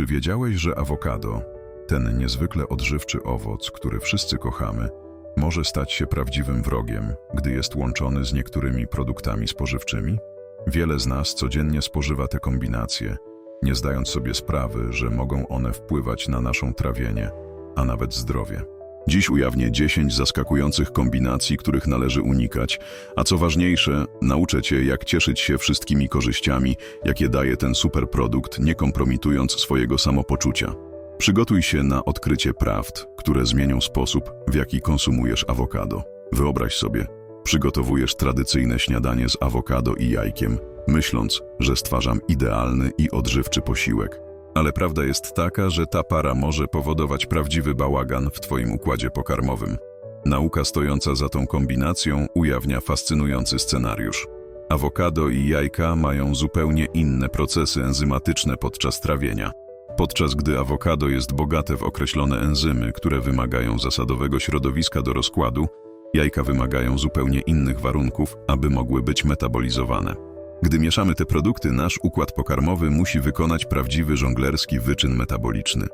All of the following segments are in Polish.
Czy wiedziałeś, że awokado, ten niezwykle odżywczy owoc, który wszyscy kochamy, może stać się prawdziwym wrogiem, gdy jest łączony z niektórymi produktami spożywczymi? Wiele z nas codziennie spożywa te kombinacje, nie zdając sobie sprawy, że mogą one wpływać na naszą trawienie, a nawet zdrowie. Dziś ujawnię 10 zaskakujących kombinacji, których należy unikać, a co ważniejsze, nauczę Cię, jak cieszyć się wszystkimi korzyściami, jakie daje ten superprodukt, nie kompromitując swojego samopoczucia. Przygotuj się na odkrycie prawd, które zmienią sposób, w jaki konsumujesz awokado. Wyobraź sobie, przygotowujesz tradycyjne śniadanie z awokado i jajkiem, myśląc, że stwarzam idealny i odżywczy posiłek. Ale prawda jest taka, że ta para może powodować prawdziwy bałagan w Twoim układzie pokarmowym. Nauka stojąca za tą kombinacją ujawnia fascynujący scenariusz. Awokado i jajka mają zupełnie inne procesy enzymatyczne podczas trawienia. Podczas gdy awokado jest bogate w określone enzymy, które wymagają zasadowego środowiska do rozkładu, jajka wymagają zupełnie innych warunków, aby mogły być metabolizowane. Gdy mieszamy te produkty, nasz układ pokarmowy musi wykonać prawdziwy żonglerski wyczyn metaboliczny.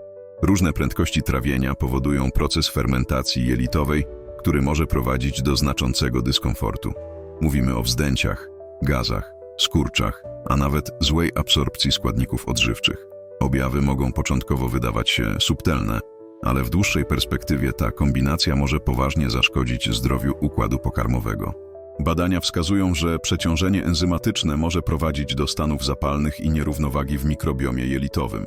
Różne prędkości trawienia powodują proces fermentacji jelitowej, który może prowadzić do znaczącego dyskomfortu. Mówimy o wzdęciach, gazach, skurczach, a nawet złej absorpcji składników odżywczych. Objawy mogą początkowo wydawać się subtelne, ale w dłuższej perspektywie ta kombinacja może poważnie zaszkodzić zdrowiu układu pokarmowego. Badania wskazują, że przeciążenie enzymatyczne może prowadzić do stanów zapalnych i nierównowagi w mikrobiomie jelitowym.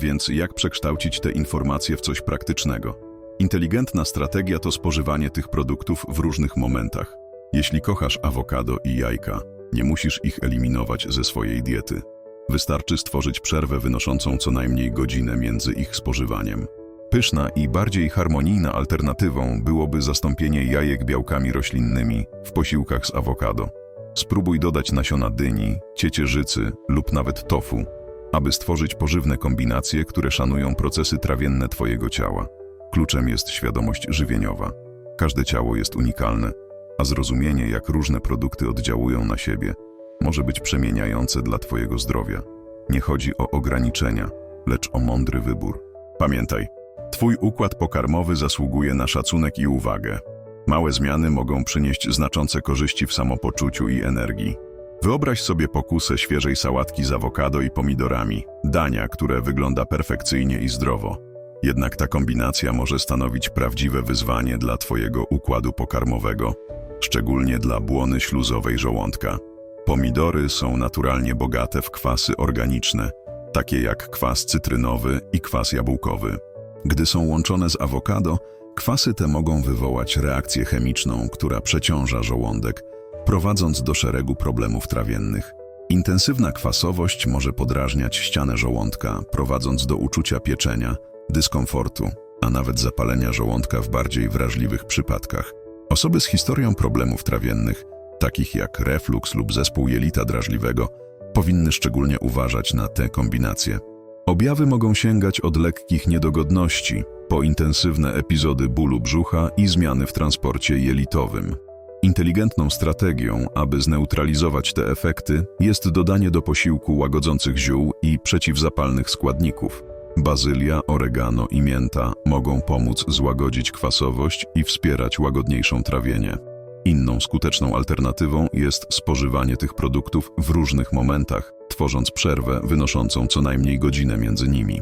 Więc jak przekształcić te informacje w coś praktycznego? Inteligentna strategia to spożywanie tych produktów w różnych momentach. Jeśli kochasz awokado i jajka, nie musisz ich eliminować ze swojej diety. Wystarczy stworzyć przerwę wynoszącą co najmniej godzinę między ich spożywaniem. Pyszna i bardziej harmonijna alternatywą byłoby zastąpienie jajek białkami roślinnymi w posiłkach z awokado. Spróbuj dodać nasiona dyni, ciecierzycy lub nawet tofu, aby stworzyć pożywne kombinacje, które szanują procesy trawienne Twojego ciała. Kluczem jest świadomość żywieniowa. Każde ciało jest unikalne, a zrozumienie, jak różne produkty oddziałują na siebie, może być przemieniające dla Twojego zdrowia. Nie chodzi o ograniczenia, lecz o mądry wybór. Pamiętaj, Twój układ pokarmowy zasługuje na szacunek i uwagę. Małe zmiany mogą przynieść znaczące korzyści w samopoczuciu i energii. Wyobraź sobie pokusę świeżej sałatki z awokado i pomidorami, dania, które wygląda perfekcyjnie i zdrowo. Jednak ta kombinacja może stanowić prawdziwe wyzwanie dla Twojego układu pokarmowego, szczególnie dla błony śluzowej żołądka. Pomidory są naturalnie bogate w kwasy organiczne, takie jak kwas cytrynowy i kwas jabłkowy. Gdy są łączone z awokado, kwasy te mogą wywołać reakcję chemiczną, która przeciąża żołądek, prowadząc do szeregu problemów trawiennych. Intensywna kwasowość może podrażniać ścianę żołądka, prowadząc do uczucia pieczenia, dyskomfortu, a nawet zapalenia żołądka w bardziej wrażliwych przypadkach. Osoby z historią problemów trawiennych, takich jak reflux lub zespół jelita drażliwego, powinny szczególnie uważać na te kombinacje. Objawy mogą sięgać od lekkich niedogodności, po intensywne epizody bólu brzucha i zmiany w transporcie jelitowym. Inteligentną strategią, aby zneutralizować te efekty, jest dodanie do posiłku łagodzących ziół i przeciwzapalnych składników. Bazylia, oregano i mięta mogą pomóc złagodzić kwasowość i wspierać łagodniejszą trawienie. Inną skuteczną alternatywą jest spożywanie tych produktów w różnych momentach, tworząc przerwę wynoszącą co najmniej godzinę między nimi.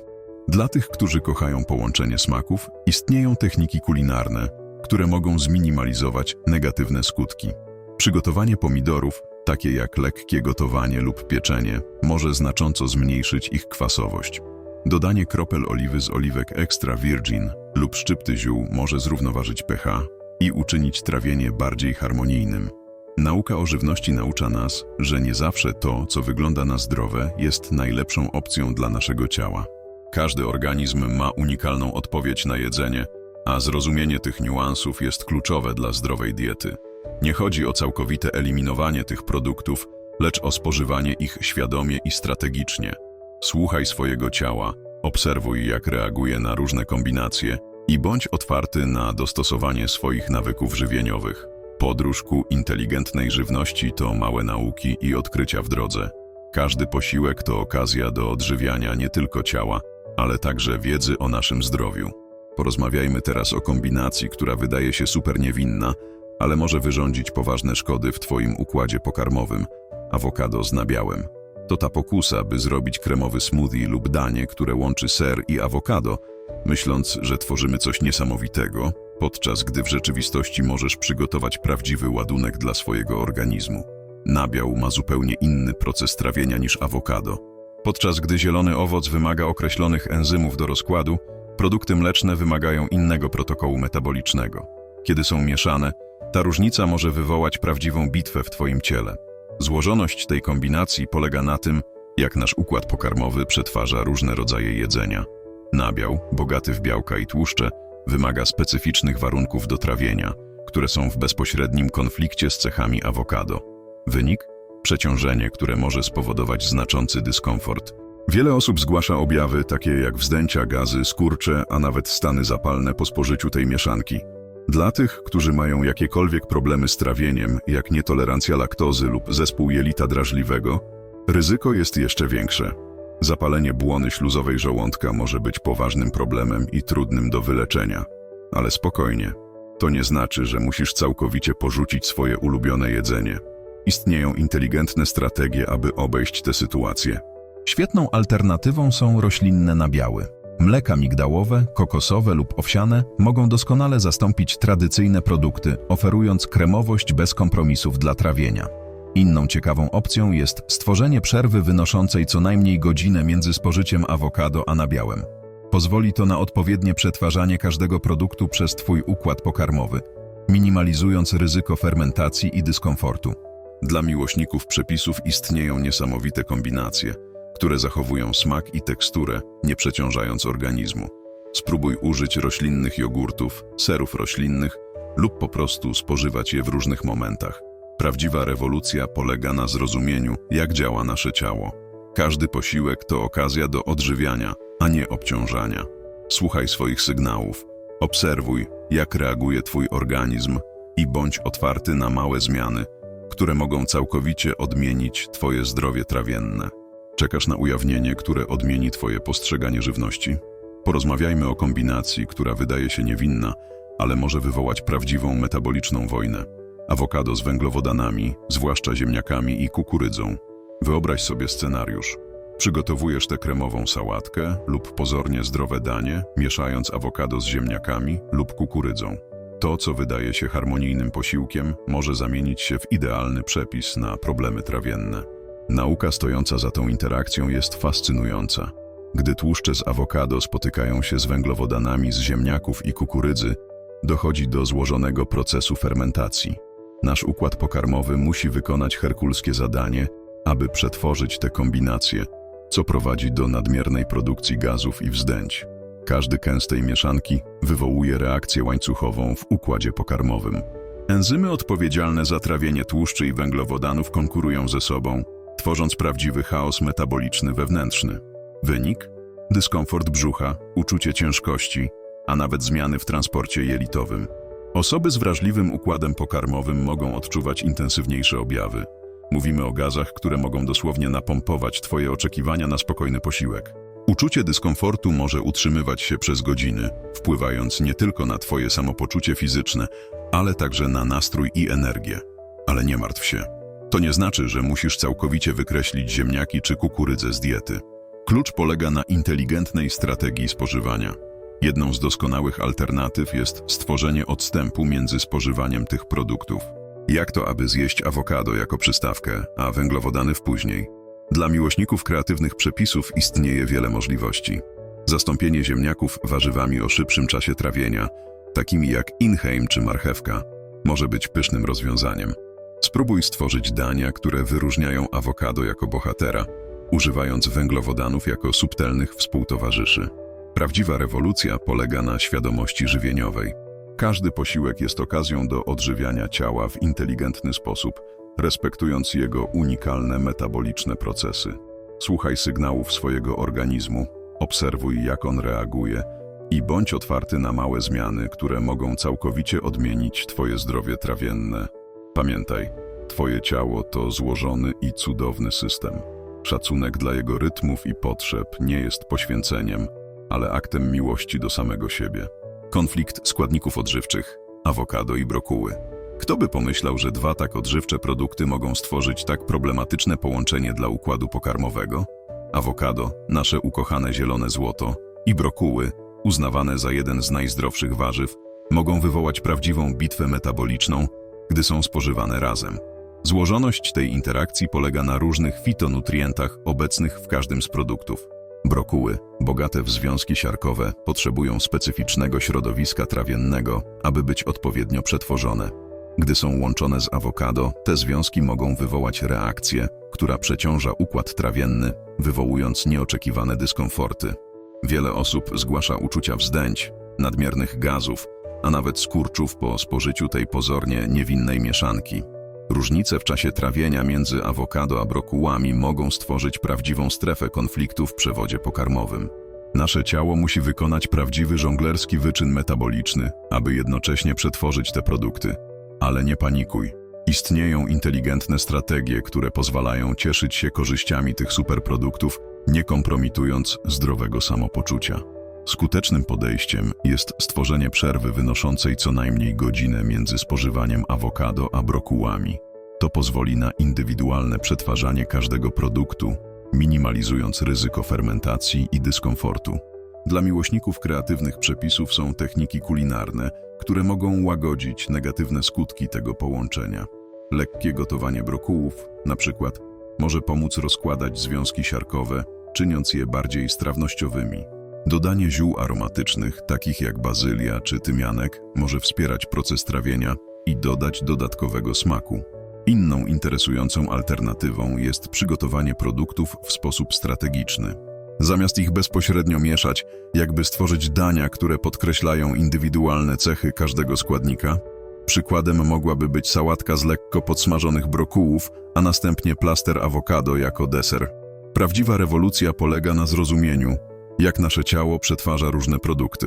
Dla tych, którzy kochają połączenie smaków, istnieją techniki kulinarne, które mogą zminimalizować negatywne skutki. Przygotowanie pomidorów, takie jak lekkie gotowanie lub pieczenie, może znacząco zmniejszyć ich kwasowość. Dodanie kropel oliwy z oliwek extra virgin lub szczypty ziół może zrównoważyć pH i uczynić trawienie bardziej harmonijnym. Nauka o żywności naucza nas, że nie zawsze to, co wygląda na zdrowe, jest najlepszą opcją dla naszego ciała. Każdy organizm ma unikalną odpowiedź na jedzenie, a zrozumienie tych niuansów jest kluczowe dla zdrowej diety. Nie chodzi o całkowite eliminowanie tych produktów, lecz o spożywanie ich świadomie i strategicznie. Słuchaj swojego ciała, obserwuj jak reaguje na różne kombinacje i bądź otwarty na dostosowanie swoich nawyków żywieniowych. Podróż ku inteligentnej żywności to małe nauki i odkrycia w drodze. Każdy posiłek to okazja do odżywiania nie tylko ciała, ale także wiedzy o naszym zdrowiu. Porozmawiajmy teraz o kombinacji, która wydaje się super niewinna, ale może wyrządzić poważne szkody w Twoim układzie pokarmowym awokado z nabiałem. To ta pokusa, by zrobić kremowy smoothie lub danie, które łączy ser i awokado, myśląc, że tworzymy coś niesamowitego, podczas gdy w rzeczywistości możesz przygotować prawdziwy ładunek dla swojego organizmu. Nabiał ma zupełnie inny proces trawienia niż awokado. Podczas gdy zielony owoc wymaga określonych enzymów do rozkładu, produkty mleczne wymagają innego protokołu metabolicznego. Kiedy są mieszane, ta różnica może wywołać prawdziwą bitwę w Twoim ciele. Złożoność tej kombinacji polega na tym, jak nasz układ pokarmowy przetwarza różne rodzaje jedzenia. Nabiał, bogaty w białka i tłuszcze, wymaga specyficznych warunków do trawienia, które są w bezpośrednim konflikcie z cechami awokado. Wynik? Przeciążenie, które może spowodować znaczący dyskomfort. Wiele osób zgłasza objawy takie jak wzdęcia, gazy, skurcze, a nawet stany zapalne po spożyciu tej mieszanki. Dla tych, którzy mają jakiekolwiek problemy z trawieniem, jak nietolerancja laktozy lub zespół jelita drażliwego, ryzyko jest jeszcze większe. Zapalenie błony śluzowej żołądka może być poważnym problemem i trudnym do wyleczenia. Ale spokojnie, to nie znaczy, że musisz całkowicie porzucić swoje ulubione jedzenie. Istnieją inteligentne strategie, aby obejść tę sytuację. Świetną alternatywą są roślinne nabiały. Mleka migdałowe, kokosowe lub owsiane mogą doskonale zastąpić tradycyjne produkty, oferując kremowość bez kompromisów dla trawienia. Inną ciekawą opcją jest stworzenie przerwy wynoszącej co najmniej godzinę między spożyciem awokado a nabiałem. Pozwoli to na odpowiednie przetwarzanie każdego produktu przez Twój układ pokarmowy, minimalizując ryzyko fermentacji i dyskomfortu. Dla miłośników przepisów istnieją niesamowite kombinacje, które zachowują smak i teksturę, nie przeciążając organizmu. Spróbuj użyć roślinnych jogurtów, serów roślinnych lub po prostu spożywać je w różnych momentach. Prawdziwa rewolucja polega na zrozumieniu, jak działa nasze ciało. Każdy posiłek to okazja do odżywiania, a nie obciążania. Słuchaj swoich sygnałów, obserwuj, jak reaguje Twój organizm i bądź otwarty na małe zmiany, które mogą całkowicie odmienić Twoje zdrowie trawienne. Czekasz na ujawnienie, które odmieni Twoje postrzeganie żywności? Porozmawiajmy o kombinacji, która wydaje się niewinna, ale może wywołać prawdziwą metaboliczną wojnę. Awokado z węglowodanami, zwłaszcza ziemniakami i kukurydzą. Wyobraź sobie scenariusz. Przygotowujesz tę kremową sałatkę lub pozornie zdrowe danie, mieszając awokado z ziemniakami lub kukurydzą. To, co wydaje się harmonijnym posiłkiem, może zamienić się w idealny przepis na problemy trawienne. Nauka stojąca za tą interakcją jest fascynująca. Gdy tłuszcze z awokado spotykają się z węglowodanami z ziemniaków i kukurydzy, dochodzi do złożonego procesu fermentacji. Nasz układ pokarmowy musi wykonać herkulskie zadanie, aby przetworzyć te kombinacje, co prowadzi do nadmiernej produkcji gazów i wzdęć. Każdy kęs tej mieszanki wywołuje reakcję łańcuchową w układzie pokarmowym. Enzymy odpowiedzialne za trawienie tłuszczy i węglowodanów konkurują ze sobą, tworząc prawdziwy chaos metaboliczny wewnętrzny. Wynik? Dyskomfort brzucha, uczucie ciężkości, a nawet zmiany w transporcie jelitowym. Osoby z wrażliwym układem pokarmowym mogą odczuwać intensywniejsze objawy. Mówimy o gazach, które mogą dosłownie napompować Twoje oczekiwania na spokojny posiłek. Uczucie dyskomfortu może utrzymywać się przez godziny, wpływając nie tylko na Twoje samopoczucie fizyczne, ale także na nastrój i energię. Ale nie martw się. To nie znaczy, że musisz całkowicie wykreślić ziemniaki czy kukurydzę z diety. Klucz polega na inteligentnej strategii spożywania. Jedną z doskonałych alternatyw jest stworzenie odstępu między spożywaniem tych produktów. Jak to, aby zjeść awokado jako przystawkę, a węglowodany w później? Dla miłośników kreatywnych przepisów istnieje wiele możliwości. Zastąpienie ziemniaków warzywami o szybszym czasie trawienia, takimi jak inheim czy marchewka, może być pysznym rozwiązaniem. Spróbuj stworzyć dania, które wyróżniają awokado jako bohatera, używając węglowodanów jako subtelnych współtowarzyszy. Prawdziwa rewolucja polega na świadomości żywieniowej. Każdy posiłek jest okazją do odżywiania ciała w inteligentny sposób, respektując jego unikalne metaboliczne procesy. Słuchaj sygnałów swojego organizmu, obserwuj jak on reaguje i bądź otwarty na małe zmiany, które mogą całkowicie odmienić Twoje zdrowie trawienne. Pamiętaj, Twoje ciało to złożony i cudowny system. Szacunek dla jego rytmów i potrzeb nie jest poświęceniem, ale aktem miłości do samego siebie. Konflikt składników odżywczych, awokado i brokuły. Kto by pomyślał, że dwa tak odżywcze produkty mogą stworzyć tak problematyczne połączenie dla układu pokarmowego? Awokado, nasze ukochane zielone złoto, i brokuły, uznawane za jeden z najzdrowszych warzyw, mogą wywołać prawdziwą bitwę metaboliczną, gdy są spożywane razem. Złożoność tej interakcji polega na różnych fitonutrientach obecnych w każdym z produktów. Brokuły, bogate w związki siarkowe, potrzebują specyficznego środowiska trawiennego, aby być odpowiednio przetworzone. Gdy są łączone z awokado, te związki mogą wywołać reakcję, która przeciąża układ trawienny, wywołując nieoczekiwane dyskomforty. Wiele osób zgłasza uczucia wzdęć, nadmiernych gazów, a nawet skurczów po spożyciu tej pozornie niewinnej mieszanki. Różnice w czasie trawienia między awokado a brokułami mogą stworzyć prawdziwą strefę konfliktu w przewodzie pokarmowym. Nasze ciało musi wykonać prawdziwy żonglerski wyczyn metaboliczny, aby jednocześnie przetworzyć te produkty. Ale nie panikuj. Istnieją inteligentne strategie, które pozwalają cieszyć się korzyściami tych superproduktów, nie kompromitując zdrowego samopoczucia. Skutecznym podejściem jest stworzenie przerwy wynoszącej co najmniej godzinę między spożywaniem awokado a brokułami. To pozwoli na indywidualne przetwarzanie każdego produktu, minimalizując ryzyko fermentacji i dyskomfortu. Dla miłośników kreatywnych przepisów są techniki kulinarne, które mogą łagodzić negatywne skutki tego połączenia. Lekkie gotowanie brokułów, na przykład, może pomóc rozkładać związki siarkowe, czyniąc je bardziej strawnościowymi. Dodanie ziół aromatycznych, takich jak bazylia czy tymianek, może wspierać proces trawienia i dodać dodatkowego smaku. Inną interesującą alternatywą jest przygotowanie produktów w sposób strategiczny. Zamiast ich bezpośrednio mieszać, jakby stworzyć dania, które podkreślają indywidualne cechy każdego składnika. Przykładem mogłaby być sałatka z lekko podsmażonych brokułów, a następnie plaster awokado jako deser. Prawdziwa rewolucja polega na zrozumieniu, jak nasze ciało przetwarza różne produkty.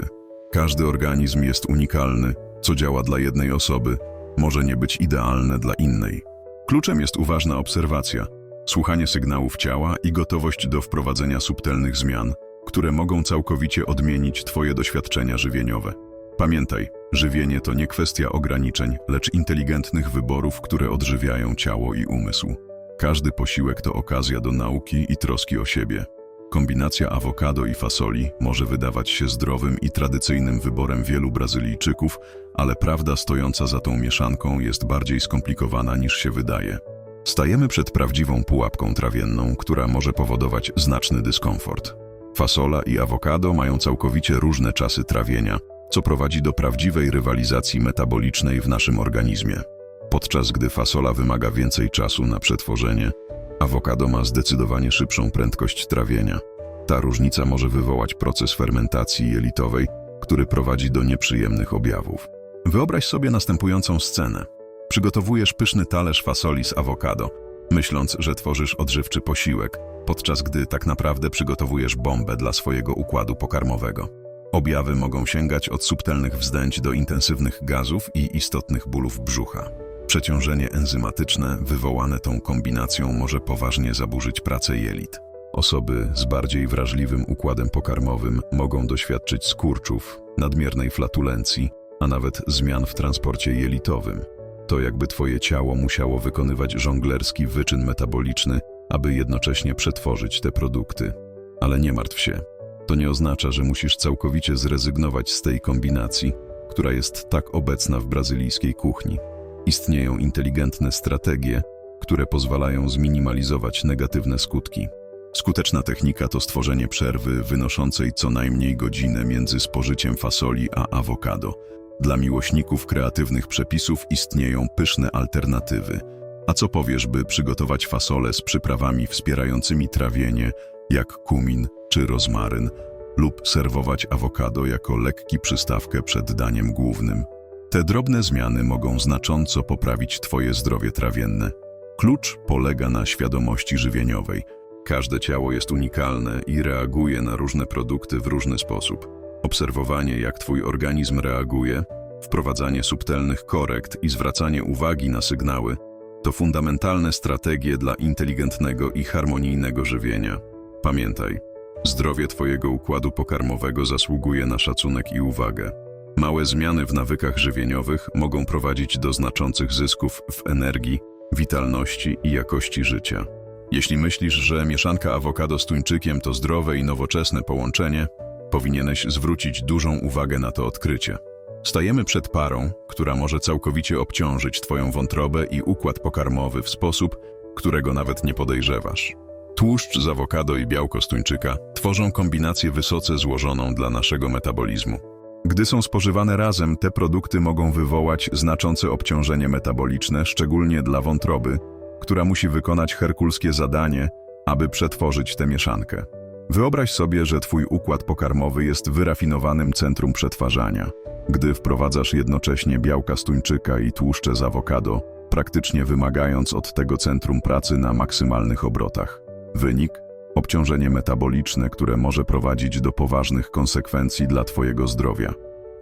Każdy organizm jest unikalny, co działa dla jednej osoby, może nie być idealne dla innej. Kluczem jest uważna obserwacja, słuchanie sygnałów ciała i gotowość do wprowadzenia subtelnych zmian, które mogą całkowicie odmienić Twoje doświadczenia żywieniowe. Pamiętaj, żywienie to nie kwestia ograniczeń, lecz inteligentnych wyborów, które odżywiają ciało i umysł. Każdy posiłek to okazja do nauki i troski o siebie. Kombinacja awokado i fasoli może wydawać się zdrowym i tradycyjnym wyborem wielu Brazylijczyków, ale prawda stojąca za tą mieszanką jest bardziej skomplikowana niż się wydaje. Stajemy przed prawdziwą pułapką trawienną, która może powodować znaczny dyskomfort. Fasola i awokado mają całkowicie różne czasy trawienia, co prowadzi do prawdziwej rywalizacji metabolicznej w naszym organizmie. Podczas gdy fasola wymaga więcej czasu na przetworzenie, awokado ma zdecydowanie szybszą prędkość trawienia. Ta różnica może wywołać proces fermentacji jelitowej, który prowadzi do nieprzyjemnych objawów. Wyobraź sobie następującą scenę. Przygotowujesz pyszny talerz fasoli z awokado, myśląc, że tworzysz odżywczy posiłek, podczas gdy tak naprawdę przygotowujesz bombę dla swojego układu pokarmowego. Objawy mogą sięgać od subtelnych wzdęć do intensywnych gazów i istotnych bólów brzucha. Przeciążenie enzymatyczne wywołane tą kombinacją może poważnie zaburzyć pracę jelit. Osoby z bardziej wrażliwym układem pokarmowym mogą doświadczyć skurczów, nadmiernej flatulencji, a nawet zmian w transporcie jelitowym. To jakby twoje ciało musiało wykonywać żonglerski wyczyn metaboliczny, aby jednocześnie przetworzyć te produkty. Ale nie martw się. To nie oznacza, że musisz całkowicie zrezygnować z tej kombinacji, która jest tak obecna w brazylijskiej kuchni. Istnieją inteligentne strategie, które pozwalają zminimalizować negatywne skutki. Skuteczna technika to stworzenie przerwy wynoszącej co najmniej godzinę między spożyciem fasoli a awokado. Dla miłośników kreatywnych przepisów istnieją pyszne alternatywy. A co powiesz, by przygotować fasolę z przyprawami wspierającymi trawienie, jak kumin czy rozmaryn, lub serwować awokado jako lekki przystawkę przed daniem głównym? Te drobne zmiany mogą znacząco poprawić Twoje zdrowie trawienne. Klucz polega na świadomości żywieniowej. Każde ciało jest unikalne i reaguje na różne produkty w różny sposób. Obserwowanie, jak Twój organizm reaguje, wprowadzanie subtelnych korekt i zwracanie uwagi na sygnały to fundamentalne strategie dla inteligentnego i harmonijnego żywienia. Pamiętaj, Zdrowie Twojego układu pokarmowego zasługuje na szacunek i uwagę. Małe zmiany w nawykach żywieniowych mogą prowadzić do znaczących zysków w energii, witalności i jakości życia. Jeśli myślisz, że mieszanka awokado z tuńczykiem to zdrowe i nowoczesne połączenie, powinieneś zwrócić dużą uwagę na to odkrycie. Stajemy przed parą, która może całkowicie obciążyć Twoją wątrobę i układ pokarmowy w sposób, którego nawet nie podejrzewasz. Tłuszcz z awokado i białko z tuńczyka tworzą kombinację wysoce złożoną dla naszego metabolizmu. Gdy są spożywane razem, te produkty mogą wywołać znaczące obciążenie metaboliczne, szczególnie dla wątroby, która musi wykonać herkulskie zadanie, aby przetworzyć tę mieszankę. Wyobraź sobie, że Twój układ pokarmowy jest wyrafinowanym centrum przetwarzania. Gdy wprowadzasz jednocześnie białka z tuńczyka i tłuszcze z awokado, praktycznie wymagając od tego centrum pracy na maksymalnych obrotach. Wynik? Obciążenie metaboliczne, które może prowadzić do poważnych konsekwencji dla Twojego zdrowia.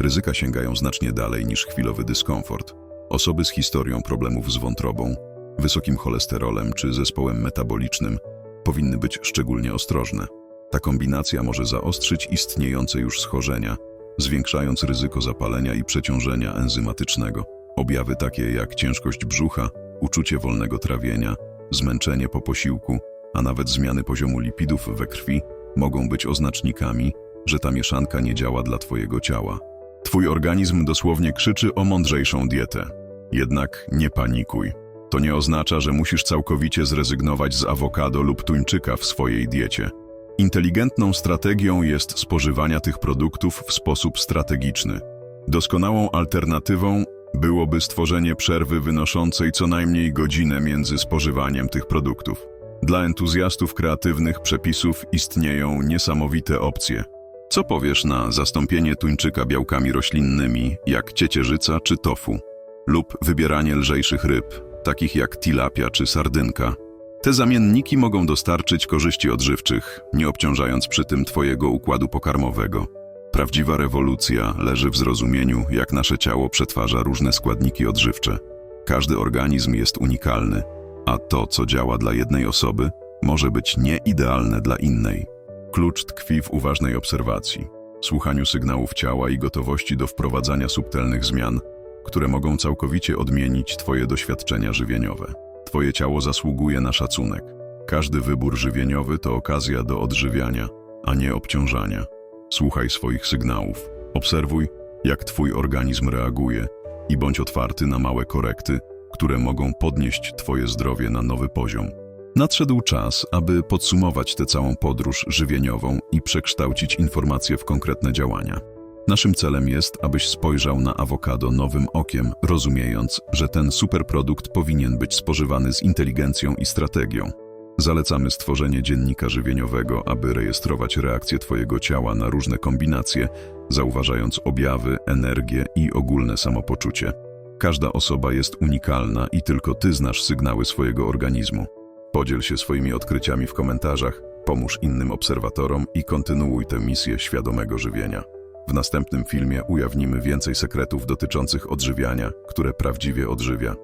Ryzyka sięgają znacznie dalej niż chwilowy dyskomfort. Osoby z historią problemów z wątrobą, wysokim cholesterolem czy zespołem metabolicznym powinny być szczególnie ostrożne. Ta kombinacja może zaostrzyć istniejące już schorzenia, zwiększając ryzyko zapalenia i przeciążenia enzymatycznego. Objawy takie jak ciężkość brzucha, uczucie wolnego trawienia, zmęczenie po posiłku, a nawet zmiany poziomu lipidów we krwi mogą być oznacznikami, że ta mieszanka nie działa dla Twojego ciała. Twój organizm dosłownie krzyczy o mądrzejszą dietę. Jednak nie panikuj. To nie oznacza, że musisz całkowicie zrezygnować z awokado lub tuńczyka w swojej diecie. Inteligentną strategią jest spożywania tych produktów w sposób strategiczny. Doskonałą alternatywą byłoby stworzenie przerwy wynoszącej co najmniej godzinę między spożywaniem tych produktów. Dla entuzjastów kreatywnych przepisów istnieją niesamowite opcje. Co powiesz na zastąpienie tuńczyka białkami roślinnymi, jak ciecierzyca czy tofu? Lub wybieranie lżejszych ryb, takich jak tilapia czy sardynka? Te zamienniki mogą dostarczyć korzyści odżywczych, nie obciążając przy tym Twojego układu pokarmowego. Prawdziwa rewolucja leży w zrozumieniu, jak nasze ciało przetwarza różne składniki odżywcze. Każdy organizm jest unikalny, a to, co działa dla jednej osoby, może być nieidealne dla innej. Klucz tkwi w uważnej obserwacji, słuchaniu sygnałów ciała i gotowości do wprowadzania subtelnych zmian, które mogą całkowicie odmienić Twoje doświadczenia żywieniowe. Twoje ciało zasługuje na szacunek. Każdy wybór żywieniowy to okazja do odżywiania, a nie obciążania. Słuchaj swoich sygnałów, obserwuj, jak Twój organizm reaguje i bądź otwarty na małe korekty, które mogą podnieść Twoje zdrowie na nowy poziom. Nadszedł czas, aby podsumować tę całą podróż żywieniową i przekształcić informacje w konkretne działania. Naszym celem jest, abyś spojrzał na awokado nowym okiem, rozumiejąc, że ten superprodukt powinien być spożywany z inteligencją i strategią. Zalecamy stworzenie dziennika żywieniowego, aby rejestrować reakcje Twojego ciała na różne kombinacje, zauważając objawy, energię i ogólne samopoczucie. Każda osoba jest unikalna i tylko Ty znasz sygnały swojego organizmu. Podziel się swoimi odkryciami w komentarzach, pomóż innym obserwatorom i kontynuuj tę misję świadomego żywienia. W następnym filmie ujawnimy więcej sekretów dotyczących odżywiania, które prawdziwie odżywia.